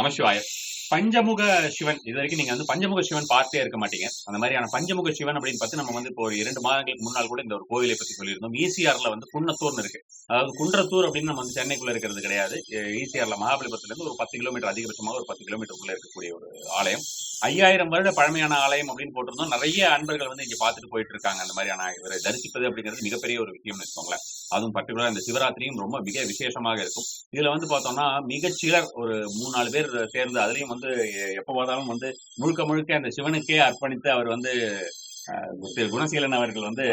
நமசிவாய பஞ்சமுக சிவன் இது வரைக்கும் நீங்க வந்து பஞ்சமுக சிவன் பார்த்தே இருக்க மாட்டீங்க. அந்த மாதிரியான பஞ்சமுக சிவன் அப்படின்னு பார்த்து நம்ம வந்து இப்போ ஒரு இரண்டு மாதங்களுக்கு முன்னால் கூட இந்த ஒரு கோவிலை பத்தி சொல்லியிருந்தோம். ஈசிஆர்ல வந்து குன்னத்தூர்னு இருக்கு. அதாவது குன்றத்தூர் அப்படின்னு நம்ம வந்து சென்னைக்குள்ள இருக்கிறது கிடையாது. ஈசிஆர்ல மகாபலிபுரத்துல இருந்து ஒரு பத்து கிலோமீட்டர் அதிகபட்சமாக ஒரு பத்து கிலோமீட்டருக்குள்ள இருக்கக்கூடிய ஒரு ஆலயம். ஐயாயிரம் வருட பழமையான ஆலயம் அப்படின்னு போட்டிருந்தோம். நிறைய அன்பர்கள் வந்து இங்க பாத்துட்டு போயிட்டு இருக்காங்க. அந்த மாதிரியான இவரை தரிசிப்பது அப்படிங்கிறது மிகப்பெரிய ஒரு விஷயம்னு வச்சுக்கோங்களேன். அதுவும் பர்டிகுலர் இந்த சிவராத்திரியும் ரொம்ப மிக விசேஷமாக இருக்கும். இதுல வந்து பார்த்தோம்னா மிகச்சிலர் ஒரு மூணு நாலு பேர் சேர்ந்து அதுலயும் வந்து எப்ப பார்த்தாலும் வந்து முழுக்க முழுக்க அந்த சிவனுக்கே அர்ப்பணித்து அவர் வந்து அஹ், திரு குணசீலன் அவர்கள் வந்து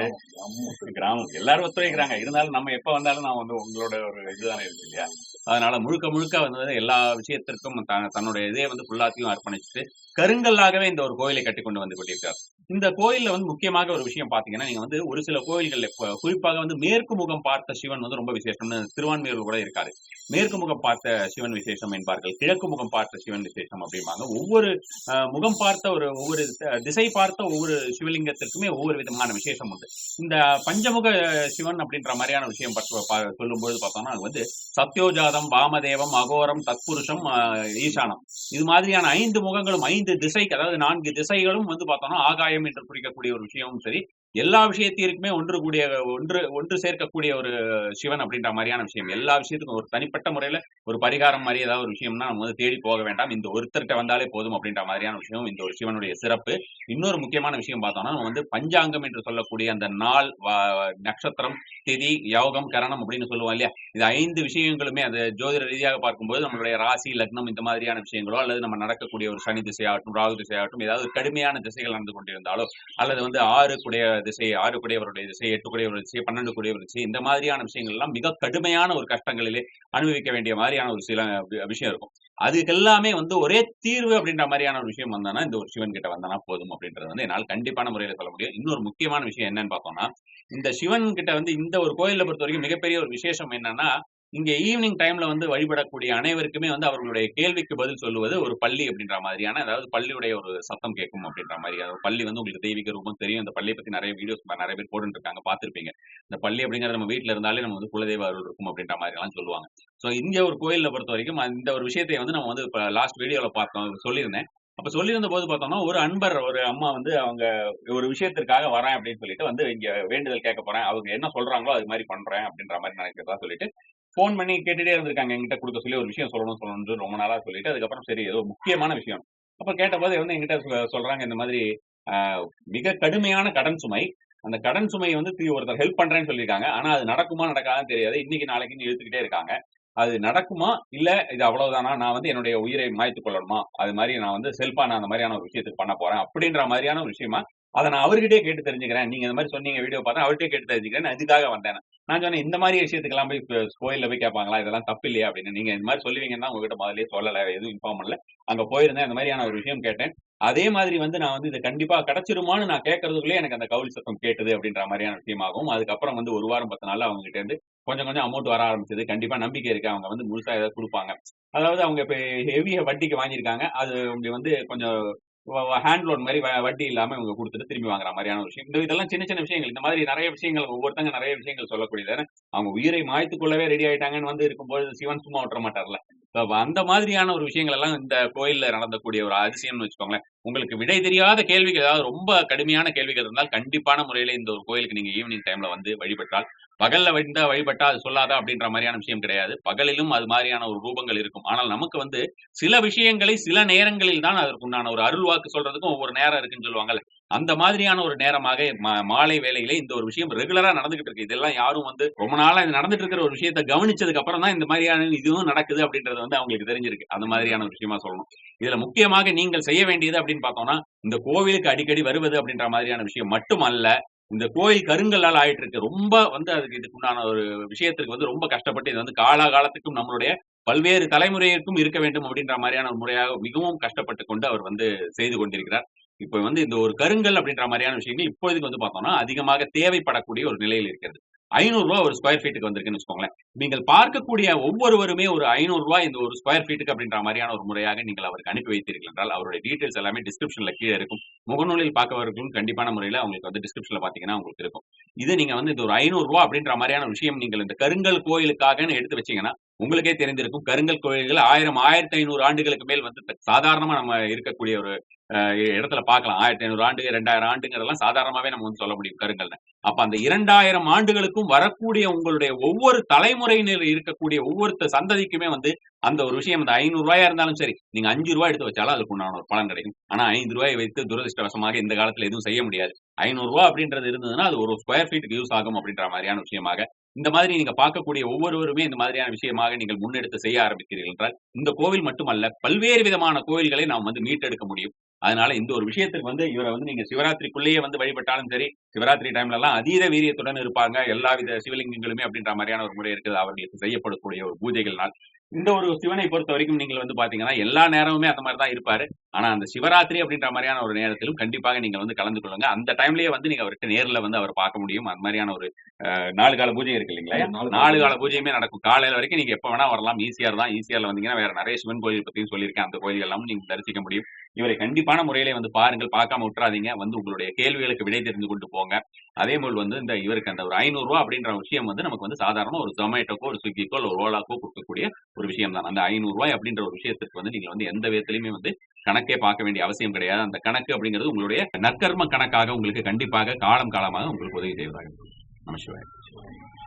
கிராமம். எல்லாரும் ஒத்துழைக்கிறாங்க. இருந்தாலும் நம்ம எப்ப வந்தாலும் நான் வந்து உங்களோட ஒரு இதுதானே இருக்கு இல்லையா? அதனால முழுக்க முழுக்க வந்து எல்லா விஷயத்திற்கும் த- தன்னுடைய இதே வந்து புல்லாத்தையும் அர்ப்பணிச்சுட்டு கருங்கல்லாகவே இந்த ஒரு கோயிலை கட்டி கொண்டு வந்து கொண்டிருக்கார் இந்த கோயில்ல வந்து முக்கியமாக ஒரு விஷயம் பாத்தீங்கன்னா நீங்க வந்து ஒரு சில கோயில்கள் குறிப்பாக வந்து மேற்கு முகம் பார்த்த சிவன் வந்து ரொம்ப விசேஷம்னு திருவான்மையூர் கூட இருக்காரு. மேற்கு முகம் பார்த்த சிவன் விசேஷம் என்பார்கள் கிழக்கு முகம் பார்த்த சிவன் விசேஷம் அப்படிம்பாங்க. ஒவ்வொரு முகம் பார்த்த ஒரு ஒவ்வொரு திசை பார்த்த ஒவ்வொரு சிவலிங்கத்திற்குமே ஒவ்வொரு விதமான விசேஷம் உண்டு. இந்த பஞ்சமுக சிவன் அப்படின்ற மாதிரியான விஷயம் பா- சொல்லும்போது பார்த்தோம்னா அது வந்து பாதம் வாமதேவம் அகோரம் தத்புருஷம் ஈசானம். இது மாதிரியான ஐந்து முகங்களும் ஐந்து திசைக்கு அதாவது நான்கு திசைகளும் வந்து பார்த்தோம்னா ஆகாயம் என்று குறிக்கக்கூடிய ஒரு விஷயமும் சரி எல்லா விஷயத்திற்குமே ஒன்று கூடிய ஒன்று ஒன்று சேர்க்கக்கூடிய ஒரு சிவன் அப்படின்ற மாதிரியான விஷயம். எல்லா விஷயத்துக்கும் ஒரு தனிப்பட்ட முறையில ஒரு பரிகாரம் மாதிரி ஏதாவது ஒரு விஷயம்னா நம்ம வந்து தேடி போக வேண்டாம். இந்த ஒருத்தர்கிட்ட வந்தாலே போதும் அப்படின்ற மாதிரியான விஷயம் இந்த ஒரு சிவனுடைய சிறப்பு. இன்னொரு முக்கியமான விஷயம் பார்த்தோம்னா நம்ம வந்து பஞ்சாங்கம் என்று சொல்லக்கூடிய அந்த நாள் வா- நட்சத்திரம் திதி யோகம் கரணம் அப்படின்னு சொல்லுவோம் இல்லையா? இது ஐந்து விஷயங்களுமே அது ஜோதிட ரீதியாக பார்க்கும்போது நம்மளுடைய ராசி லக்னம் இந்த மாதிரியான விஷயங்களோ அல்லது நம்ம நடக்கக்கூடிய ஒரு சனி திசையாகட்டும் ராகு திசையாகட்டும் ஏதாவது கடுமையான திசைகள் நடந்து கொண்டிருந்தாலோ அல்லது வந்து ஆறு கூடிய திசை ஆறு குடையவருடைய திசை எட்டு குடையவருடைய திசை பன்னெண்டு குடையவர் திசை இந்த மாதிரியான விஷயங்கள் எல்லாம் மிக கடுமையான ஒரு கஷ்டங்களிலே அனுபவிக்க வேண்டிய மாதிரியான ஒரு சில விஷயம் இருக்கும். அதுக்கு எல்லாமே வந்து ஒரே தீர்வு அப்படின்ற மாதிரியான ஒரு விஷயம் வந்தானா இந்த ஒரு சிவன் கிட்ட வந்தானா போதும் அப்படின்றது வந்து என்னால் கண்டிப்பான முறையில சொல்ல முடியும். இன்னொரு முக்கியமான விஷயம் என்னன்னு பார்த்தோம்னா இந்த சிவன் கிட்ட வந்து இந்த ஒரு கோயிலை பொறுத்த வரைக்கும் மிகப்பெரிய ஒரு விசேஷம் என்னன்னா இங்க ஈவினிங் டைம்ல வந்து வழிபடக்கூடிய அனைவருக்குமே வந்து அவர்களுடைய கேள்விக்கு பதில் சொல்லுவது ஒரு பள்ளி அப்படின்ற மாதிரியான அதாவது பள்ளியுடைய ஒரு சத்தம் கேட்கும் அப்படின்ற மாதிரி. அதாவது பள்ளி வந்து உங்களுக்கு தெய்வீக ரூபம் தெரியும். அந்த பள்ளியை பத்தி நிறைய வீடியோஸ் நிறைய பேர் போட்டுட்டு இருக்காங்க இந்த பள்ளி அப்படிங்கிறது நம்ம வீட்ல இருந்தாலே நம்ம வந்து குலதெய்வ அருள் இருக்கும் அப்படின்ற மாதிரி எல்லாம் சொல்லுவாங்க. ஸோ இங்க ஒரு கோயில்ல பொறுத்த வரைக்கும் இந்த ஒரு விஷயத்தை வந்து நம்ம வந்து இப்போ லாஸ்ட் வீடியோவில் பார்த்தோம் சொல்லியிருந்தேன். அப்ப சொல்லியிருந்த போது பார்த்தோம்னா ஒரு அன்பர் ஒரு அம்மா வந்து அவங்க ஒரு விஷயத்திற்காக வரேன் அப்படின்னு சொல்லிட்டு வந்து இங்க வேண்டுதல் கேட்க போறேன். அவங்க என்ன சொல்றாங்களோ அது மாதிரி பண்றேன் அப்படின்ற மாதிரி நினைக்கிறதா சொல்லிட்டு ஃபோன் பண்ணி கேட்டுட்டே இருந்திருக்காங்க. என்கிட்ட கொடுக்க சொல்லி ஒரு விஷயம் சொல்லணும் சொல்லணும்னு ரொம்ப நாளா சொல்லிட்டு அதுக்கப்புறம் சரி ஏதோ முக்கியமான விஷயம். அப்புறம் கேட்டபோது வந்து என்கிட்ட சொல்றாங்க இந்த மாதிரி மிக கடுமையான கடன் சுமை. அந்த கடன் சுமை வந்து தி- ஒருத்தர் ஹெல்ப் பண்றேன்னு சொல்லியிருக்காங்க. ஆனா அது நடக்குமா நடக்காதுன்னு தெரியாது. இன்னைக்கு நாளைக்குன்னு இழுத்துக்கிட்டே இருக்காங்க. அது நடக்குமா இல்ல இது அவ்வளவுதானா? நான் வந்து என்னுடைய உயிரை மாய்த்துக் கொள்ளணுமா? அது மாதிரி நான் வந்து செல்ஃபா நான் அந்த மாதிரியான ஒரு விஷயத்துக்கு பண்ண போறேன். அப்படின்ற மாதிரியான ஒரு விஷயமா அதை நான் அவர்கிட்டயே கேட்டு தெரிஞ்சுக்கிறேன். நீங்க இந்த மாதிரி சொன்னீங்க வீடியோ பார்த்தா அவர்கிட்டயே கேட்டு தெரிஞ்சுக்கிறேன் அதுக்காக இதுக்காக வந்தேன். நான் சொன்னேன் இந்த மாதிரி விஷயத்துக்கெல்லாம் போய் கோயிலில் போய் கேட்பாங்களா? இதெல்லாம் தப்பு இல்லையா அப்படின்னு. நீங்க இந்த மாதிரி சொல்லுவீங்கன்னா உங்ககிட்ட முதலே சொல்லல எதுவும் இன்ஃபார்ம் பண்ணல. அங்க போயிருந்தேன் அந்த மாதிரியான ஒரு விஷயம் கேட்டேன். அதே மாதிரி வந்து நான் வந்து இது கண்டிப்பா கிடைச்சிருமான்னு நான் கேட்கறதுக்குள்ளே எனக்கு அந்த கவுல் சத்தம் கேட்டது அப்படின்ற மாதிரியான விஷயமாகவும் அதுக்கப்புறம் வந்து ஒரு வாரம் பத்து நாள் அவங்க கிட்ட இருந்து கொஞ்சம் கொஞ்சம் அமௌண்ட் வர ஆரம்பிச்சது. கண்டிப்பா நம்பிக்கை இருக்கு. அவங்க வந்து முழுசா ஏதாவது கொடுப்பாங்க. அதாவது அவங்க இப்ப ஹெவிய வட்டிக்கு வாங்கியிருக்காங்க. அது அவங்க வந்து கொஞ்சம் ஹேண்ட் லோன் மாதிரி வ- வட்டி இல்லாம இவங்க கொடுத்துட்டு திரும்பி வாங்குற மாதிரியான ஒரு விஷயம். இந்த இதெல்லாம் சின்ன சின்ன விஷயங்கள். இந்த மாதிரி நிறைய விஷயங்கள் ஒவ்வொருத்தங்க நிறைய விஷயங்கள் சொல்லக்கூடியது அவங்க உயிரை மாய்த்துக் கொள்ளவே ரெடி ஆயிட்டாங்கன்னு வந்து இருக்கும்போது சிவன் சும்மா விட்டுற மாட்டார்ல. அந்த மாதிரியான ஒரு விஷயங்கள் எல்லாம் இந்த கோயில்ல நடந்தக்கூடிய ஒரு அதிசயம்னு வச்சுக்கோங்களேன். உங்களுக்கு விடை தெரியாத கேள்விகள் ஏதாவது ரொம்ப கடுமையான கேள்விகள் இருந்தால் கண்டிப்பான முறையில இந்த ஒரு கோயிலுக்கு நீங்க ஈவினிங் டைம்ல வந்து வழிபட்டால் பகல்ல வந்தா வழிபட்டா அது சொல்லாத அப்படின்ற மாதிரியான விஷயம் கிடையாது. பகலிலும் அது மாதிரியான ஒரு ரூபங்கள் இருக்கும். ஆனால் நமக்கு வந்து சில விஷயங்களை சில நேரங்களில் தான் அதற்குண்டான ஒரு அருள் வாக்கு சொல்றதுக்கும் ஒவ்வொரு நேரம் இருக்குன்னு சொல்லுவாங்கல்ல. அந்த மாதிரியான ஒரு நேரமாக மா- மாலை வேலையிலே இந்த ஒரு விஷயம் ரெகுலரா நடந்துகிட்டு இருக்கு. இதெல்லாம் யாரும் வந்து ரொம்ப நாளா இது நடந்துட்டு இருக்கிற ஒரு விஷயத்தை கவனிச்சதுக்கு அப்புறம் தான் இந்த மாதிரியான இதுவும் நடக்குது அப்படின்றது வந்து அவங்களுக்கு தெரிஞ்சிருக்கு. அந்த மாதிரியான ஒரு விஷயமா சொல்லணும். இதுல முக்கியமாக நீங்கள் செய்ய வேண்டியது அப்படின்னு பார்த்தோம்னா இந்த கோவிலுக்கு அடிக்கடி வருவது அப்படின்ற மாதிரியான விஷயம் மட்டுமல்ல இந்த கோயில் கருங்கல்லால் ஆயிட்டு இருக்கு ரொம்ப வந்து அதுக்கு இதுக்குண்டான ஒரு விஷயத்திற்கு வந்து ரொம்ப கஷ்டப்பட்டு இது வந்து காலகாலத்துக்கும் நம்மளுடைய பல்வேறு தலைமுறையிற்கும் இருக்க வேண்டும் அப்படின்ற மாதிரியான ஒரு முறையாக மிகவும் கஷ்டப்பட்டு கொண்டு அவர் வந்து செய்து கொண்டிருக்கிறார். இப்போ வந்து இந்த ஒரு கருங்கல் அப்படின்ற மாதிரியான விஷயங்கள் இப்போதைக்கு வந்து பார்த்தோம்னா அதிகமாக தேவைப்படக்கூடிய ஒரு நிலையில் இருக்கிறது. ஐநூறுரூவா ஒரு ஸ்கொயர் ஃபீட்டுக்கு வந்திருக்குன்னு வச்சுக்கோங்களேன். நீங்கள் பார்க்கக்கூடிய ஒவ்வொருவருமே ஒரு ஐநூறு இந்த ஒரு ஸ்கொயர் ஃபீட்டுக்கு அப்படின்ற மாதிரியான ஒரு முறையாக நீங்கள் அவருக்கு அனுப்பி வைத்தீர்கள் என்றால் அவருடைய டீட்டெயில்ஸ் எல்லாமே டிஸ்கிரிப்ஷன்ல கீழே இருக்கும். முகநூலில் பார்க்கவர்களும் கண்டிப்பான முறையில் அவங்களுக்கு வந்து டிஸ்கிரிப்ஷன்ல பார்த்தீங்கன்னா உங்களுக்கு இருக்கும். இது நீங்க வந்து இது ஒரு ஐநூறுரூவா அப்படின்ற மாதிரியான விஷயம் நீங்கள் இந்த கருங்கல் கோயிலுக்காகன்னு எடுத்து வச்சீங்கன்னா உங்களுக்கே தெரிந்திருக்கும். கருங்கல் கோயில்கள் ஆயிரம் ஆயிரத்தி ஐநூறு ஆண்டுகளுக்கு மேல் வந்து சாதாரணமா நம்ம இருக்கக்கூடிய ஒரு இடத்துல பார்க்கலாம். ஆயிரத்தி ஐநூறு ஆண்டு ரெண்டாயிரம் ஆண்டுங்கிறதெல்லாம் சாதாரணமாவே நம்ம வந்து சொல்ல முடியும் கருங்கல்ல அப்ப அந்த இரண்டாயிரம் ஆண்டுகளுக்கும் வரக்கூடிய உங்களுடைய ஒவ்வொரு தலைமுறையினர் இருக்கக்கூடிய ஒவ்வொருத்த சந்ததிக்குமே வந்து அந்த ஒரு விஷயம் அந்த ஐநூறு ரூபாயா இருந்தாலும் சரி நீங்க அஞ்சு ரூபாய் எடுத்து வச்சாலும் அதுக்கு உண்டான ஒரு பலன் கிடைக்கும். ஆனா ஐந்து ரூபாய் வைத்து துரதிருஷ்டவசமாக இந்த காலத்துல எதுவும் செய்ய முடியாது. ஐநூறு ரூபாய் அப்படின்றது இருந்ததுன்னா அது ஒரு ஸ்கொயர் ஃபீட்டுக்கு யூஸ் ஆகும் அப்படின்ற மாதிரியான விஷயமாக இந்த மாதிரி நீங்க பார்க்கக்கூடிய ஒவ்வொருவருமே இந்த மாதிரியான விஷயமாக நீங்கள் முன்னெடுத்து செய்ய ஆரம்பிக்கிறீர்கள் என்றால் இந்த கோவில் மட்டுமல்ல பல்வேறு விதமான கோவில்களை நாம் வந்து மீட்டெடுக்க முடியும். அதனால இந்த ஒரு விஷயத்துக்கு வந்து இவரை வந்து நீங்க சிவராத்திரிக்குள்ளேயே வந்து வழிபட்டாலும் சரி சிவராத்திரி டைம்ல எல்லாம் அதீத வீரியத்துடன் இருப்பாங்க. எல்லா வித சிவலிங்கங்களுமே அப்படின்ற மாதிரியான ஒரு முறை இருக்குது. அவர்களுக்கு செய்யப்படக்கூடிய ஒரு பூஜைகள்னால் இந்த ஒரு சிவனை பொறுத்த வரைக்கும் நீங்கள் வந்து பாத்தீங்கன்னா எல்லா நேரமுமே அந்த மாதிரி தான் இருப்பாரு. ஆனா அந்த சிவராத்திரி அப்படின்ற மாதிரியான ஒரு நேரத்திலும் கண்டிப்பாக நீங்க வந்து கலந்து கொள்ளுங்க. அந்த டைம்லயே வந்து நீங்க அவருக்கு நேர்ல வந்து அவர் பார்க்க முடியும். அந்த மாதிரியான ஒரு நாலு கால பூஜை இருக்கு இல்லைங்களா? நாலு கால பூஜையுமே நடக்கும். காலையில வரைக்கும் நீங்க எப்ப வேணா வரலாம். ஈஸியார் தான். ஈஸியார்ல வந்தீங்கன்னா வேற நிறைய சிவன் கோயில் பத்தியும் சொல்லியிருக்கேன். அந்த கோயில் எல்லாம் நீங்க தரிசிக்க முடியும். இவரை கண்டிப்பான முறையிலே வந்து பாருங்கள் பார்க்காம விட்டுறாதீங்க. வந்து உங்களுடைய கேள்விகளுக்கு விடை தெரிந்து கொண்டு போங்க. அதே போல் வந்து இந்த இவருக்கு அந்த ஒரு ஐநூறு ரூபா அப்படின்ற விஷயம் வந்து நமக்கு வந்து சாதாரண ஒரு ஜொமேட்டோக்கோ ஒரு ஸ்விக்கிக்கோ இல்லை ஒரு ஓலாக்கோ கொடுக்கக்கூடிய ஒரு விஷயம் தான் அந்த ஐநூறு ரூபாய் அப்படின்ற ஒரு விஷயத்துக்கு வந்து நீங்க வந்து எந்த விதத்திலுமே வந்து கணக்கே பார்க்க வேண்டிய அவசியம் கிடையாது. அந்த கணக்கு அப்படிங்கிறது உங்களுடைய நற்கர்ம கணக்காக உங்களுக்கு கண்டிப்பாக காலம் காலமாக உங்களுக்கு உதவி செய்வதாக இருக்கும்